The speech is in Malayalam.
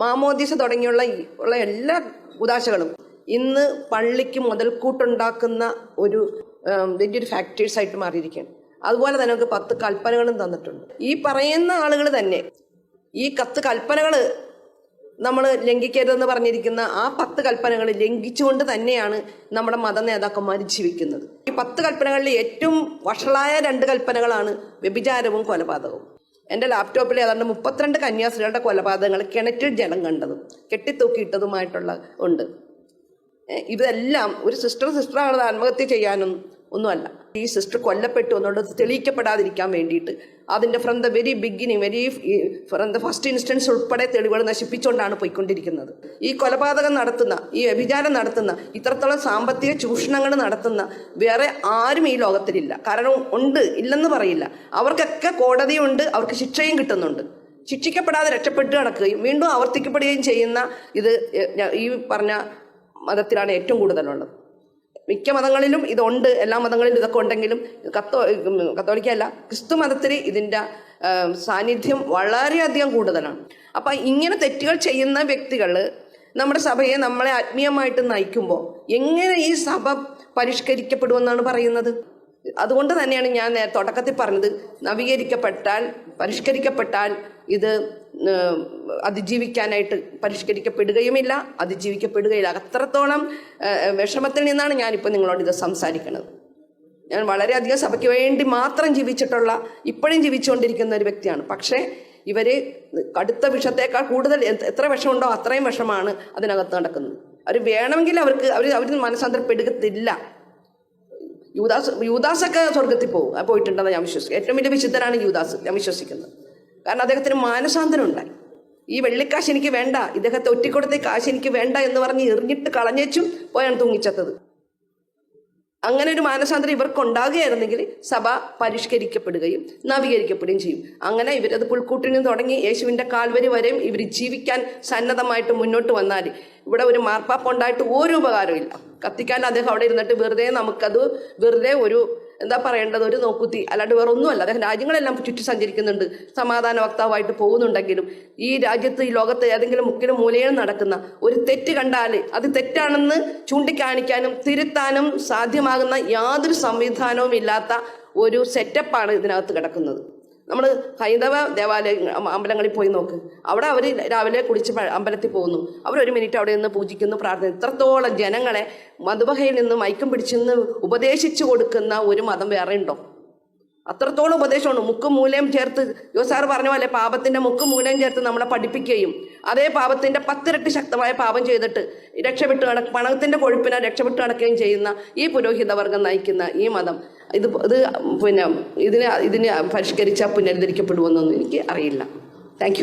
മാമോദിസ തുടങ്ങിയുള്ള ഉള്ള എല്ലാ ഉദാശകളും ഇന്ന് പള്ളിക്ക് മുതൽക്കൂട്ടുണ്ടാക്കുന്ന ഒരു വലിയൊരു ഫാക്ടേഴ്സ് ആയിട്ട് മാറിയിരിക്കുകയാണ്. അതുപോലെ തന്നെ നമുക്ക് പത്ത് കൽപ്പനകളും തന്നിട്ടുണ്ട്. ഈ പറയുന്ന ആളുകൾ തന്നെ ഈ കത്ത് കൽപ്പനകൾ നമ്മൾ ലംഘിക്കരുതെന്ന് പറഞ്ഞിരിക്കുന്ന ആ പത്ത് കൽപ്പനകൾ ലംഘിച്ചുകൊണ്ട് തന്നെയാണ് നമ്മുടെ മത നേതാക്കന്മാർ ജീവിക്കുന്നത്. ഈ പത്ത് കൽപ്പനകളിൽ ഏറ്റവും വഷളായ രണ്ട് കൽപ്പനകളാണ് വ്യഭിചാരവും കൊലപാതകവും. എന്റെ ലാപ്ടോപ്പിൽ ഏതാണ്ട് മുപ്പത്തിരണ്ട് കന്യാസ്ത്രീകളുടെ കൊലപാതകങ്ങൾ കിണറ്റിൽ ജലം കണ്ടതും കെട്ടിത്തൂക്കിയിട്ടതുമായിട്ടുള്ള ഉണ്ട്. ഇതെല്ലാം ഒരു സിസ്റ്റർ സിസ്റ്ററാണ് ആത്മഹത്യ ചെയ്യാനും ഒന്നുമല്ല. ഈ സിസ്റ്റർ കൊല്ലപ്പെട്ടു എന്നുള്ളത് തെളിയിക്കപ്പെടാതിരിക്കാൻ വേണ്ടിയിട്ട് അതിന്റെ from the very beginning very from the first instance ഉൾപ്പെടെ തെളിവുകൾ നശിപ്പിച്ചുകൊണ്ടാണ് പോയിക്കൊണ്ടിരിക്കുന്നത്. ഈ കൊലപാതകം നടത്തുന്ന ഈ വ്യഭിചാരം നടത്തുന്ന ഇത്രത്തോളം സാമ്പത്തിക ചൂഷണങ്ങൾ നടത്തുന്ന വേറെ ആരും ഈ ലോകത്തിലില്ല. കാരണം ഉണ്ട് ഇല്ലെന്ന് പറയില്ല. അവർക്കൊക്കെ കോടതിയുണ്ട് അവർക്ക് ശിക്ഷയും കിട്ടുന്നുണ്ട്. ശിക്ഷിക്കപ്പെടാതെ രക്ഷപ്പെട്ട് കിടക്കുകയും വീണ്ടും ആവർത്തിക്കപ്പെടുകയും ചെയ്യുന്ന ഇത് ഈ പറഞ്ഞ മതത്തിലാണ് ഏറ്റവും കൂടുതലുള്ളത്. മിക്ക മതങ്ങളിലും ഇതുണ്ട്. എല്ലാ മതങ്ങളിലും ഇതൊക്കെ ഉണ്ടെങ്കിലും കത്തോ കത്തോലിക്കല്ല ക്രിസ്തു മതത്തിൽ ഇതിന്റെ സാന്നിധ്യം വളരെയധികം കൂടുതലാണ്. അപ്പം ഇങ്ങനെ തെറ്റുകൾ ചെയ്യുന്ന വ്യക്തികൾ നമ്മുടെ സഭയെ നമ്മളെ ആത്മീയമായിട്ട് നയിക്കുമ്പോൾ എങ്ങനെ ഈ സഭ പരിഷ്കരിക്കപ്പെടുമെന്നാണ് പറയുന്നത്? അതുകൊണ്ട് തന്നെയാണ് ഞാൻ തുടക്കത്തിൽ പറഞ്ഞത് നവീകരിക്കപ്പെട്ടാൽ പരിഷ്കരിക്കപ്പെട്ടാൽ ഇത് അതിജീവിക്കാനായിട്ട് പരിഷ്കരിക്കപ്പെടുകയുമില്ല അതിജീവിക്കപ്പെടുകയില്ല. അത്രത്തോളം വിഷമത്തിൽ നിന്നാണ് ഞാനിപ്പോൾ നിങ്ങളോട് ഇത് സംസാരിക്കുന്നത് ഞാൻ വളരെയധികം സഭയ്ക്ക് വേണ്ടി മാത്രം ജീവിച്ചിട്ടുള്ള ഇപ്പോഴും ജീവിച്ചുകൊണ്ടിരിക്കുന്ന ഒരു വ്യക്തിയാണ്. പക്ഷേ ഇവർ കടുത്ത വിഷത്തേക്കാൾ കൂടുതൽ എത്ര വിഷമുണ്ടോ അത്രയും വിഷമാണ് അതിനകത്ത് നടക്കുന്നത്. അവർ വേണമെങ്കിൽ അവർക്ക് അവർ അവർ മനസ്സാന്തരപ്പെടുകത്തില്ല. യൂദാസ് യൂദാസൊക്കെ സ്വർഗത്തിൽ പോകും. പോയിട്ടുണ്ടെന്ന് ഞാൻ വിശ്വസിക്കും. ഏറ്റവും വലിയ വിശുദ്ധനാണ് യൂദാസ് ഞാൻ വിശ്വസിക്കുന്നത്. കാരണം അദ്ദേഹത്തിന് മാനസാന്തരം ഉണ്ടായി. ഈ വെള്ളിക്കാശ് എനിക്ക് വേണ്ട ഇദ്ദേഹത്തെ ഒറ്റിക്കൊടുത്ത കാശ് എനിക്ക് വേണ്ട എന്ന് പറഞ്ഞ് എറിഞ്ഞിട്ട് കളഞ്ഞേച്ചും പോയാണ് തൂങ്ങിച്ചത്തത്. അങ്ങനെ ഒരു മാനസാന്തരം ഇവർക്ക് ഉണ്ടാകുകയായിരുന്നെങ്കിൽ സഭ പരിഷ്കരിക്കപ്പെടുകയും നവീകരിക്കപ്പെടുകയും ചെയ്യും. അങ്ങനെ ഇവരത് പുൽക്കൂട്ടിൽ നിന്ന് തുടങ്ങി യേശുവിന്റെ കാൽവരി വരെയും ഇവർ ജീവിക്കാൻ സന്നദ്ധമായിട്ട് മുന്നോട്ട് വന്നാൽ ഇവിടെ ഒരു മാർപ്പാപ്പുണ്ടായിട്ട് ഒരു ഉപകാരമില്ല കത്തിക്കാൻ അദ്ദേഹം അവിടെ ഇരുന്നിട്ട് വെറുതെ നമുക്കത് വെറുതെ ഒരു എന്താ പറയേണ്ടത് ഒരു നോക്കുത്തി. അല്ലാണ്ട് വേറെ ഒന്നുമല്ല അദ്ദേഹം രാജ്യങ്ങളെല്ലാം ചുറ്റി സഞ്ചരിക്കുന്നുണ്ട്. സമാധാന വക്താവായിട്ട് പോകുന്നുണ്ടെങ്കിലും ഈ രാജ്യത്ത് ഈ ലോകത്ത് ഏതെങ്കിലും മുക്കിലും മൂലയിലും നടക്കുന്ന ഒരു തെറ്റ് കണ്ടാൽ അത് തെറ്റാണെന്ന് ചൂണ്ടിക്കാണിക്കാനും തിരുത്താനും സാധ്യമാകുന്ന യാതൊരു സംവിധാനവും ഇല്ലാത്ത ഒരു സെറ്റപ്പാണ് ഇതിനകത്ത് കിടക്കുന്നത്. നമ്മൾ ഹൈന്ദവ ദേവാലയ അമ്പലങ്ങളിൽ പോയി നോക്ക്. അവിടെ അവർ രാവിലെ കുടിച്ച് അമ്പലത്തിൽ പോകുന്നു. അവർ ഒരു മിനിറ്റ് അവിടെ നിന്ന് പൂജിക്കുന്നു പ്രാർത്ഥന ഇത്രത്തോളം ജനങ്ങളെ മധുബഹയിൽ നിന്ന് മയക്കം പിടിച്ചെന്ന് ഉപദേശിച്ചു കൊടുക്കുന്ന ഒരു മതം വേറെ ഉണ്ടോ? അത്രത്തോളം ഉപദേശമാണ് മുക്കും മൂലയും ചേർത്ത് യോസാർ പറഞ്ഞ പോലെ പാപത്തിന്റെ മുക്കും മൂലയും ചേർത്ത് നമ്മളെ പഠിപ്പിക്കുകയും അതേ പാപത്തിന്റെ പത്തിരട്ടി ശക്തമായ പാപം ചെയ്തിട്ട് രക്ഷപ്പെട്ട് കട പണത്തിന്റെ കൊഴുപ്പിനെ രക്ഷപ്പെട്ട് നടക്കുകയും ചെയ്യുന്ന ഈ പുരോഹിത വർഗം നയിക്കുന്ന ഈ മതം. ഇത് ഇത് പിന്നെ ഇതിനെ ഇതിനെ പരിഷ്കരിച്ചാൽ പുനരുദ്ധരിക്കപ്പെടുമെന്നൊന്നും എനിക്ക് അറിയില്ല. താങ്ക്